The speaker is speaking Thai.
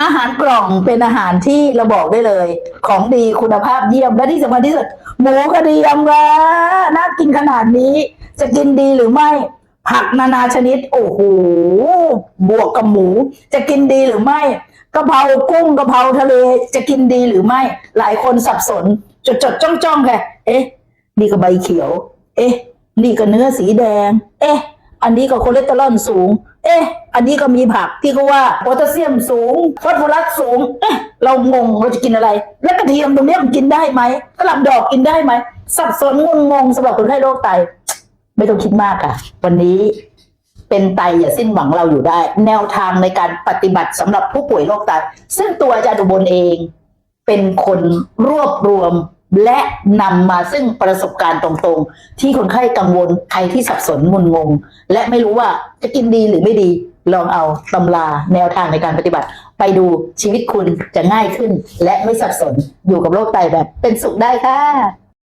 อาหารกล่องเป็นอาหารที่เราบอกได้เลย ของดีคุณภาพเยี่ยมและที่สำคัญที่สุดหมูกระเทียมละน่ากินขนาดนี้ จะกินดีหรือไม่ ผักนานาชนิด โอ้โหบวกกับหมู จะกินดีหรือไม่กะเพรากุ้งกะเพราทะเลจะกินดีหรือไม่ หลายคนสับสน จดจดจ้องจ้องๆค่เอ๊ะ นี่ก็ใบเขียว เอ๊ะ นี่ก็เนื้อสีแดง เอ๊ะ อันนี้ก็คอเลสเตอรอลสูง เอ๊ะ อันนี้ก็มีผักที่เขาว่าโพแทสเซียมสูงฟอสฟอรัสสูงเอ๊ะเรางงเราจะกินอะไร แล้วกระเทียมตรงนี้มันกินได้ไหมกระหล่ำดอกกินได้ไหมสับสนงุนงงสำหรับคนไข้โรคไต ไม่ต้องคิดมากค่ะ วันนี้เป็นไตอย่าสิ้นหวังเราอยู่ได้ แนวทางในการปฏิบัติสำหรับผู้ป่วยโรคไต ซึ่งตัวอาจารย์อุบลเอง เป็นคนรวบรวม และนำมาซึ่งประสบการณ์ตรงๆ ที่คนไข้กังวลใครที่สับสนงุนงง และไม่รู้ว่าจะกินดีหรือไม่ดี ลองเอาตำราแนวทางในการปฏิบัติ ไปดูชีวิตคุณจะง่ายขึ้น และไม่สับสนอยู่กับโรคไตแบบเป็นสุขได้ค่ะ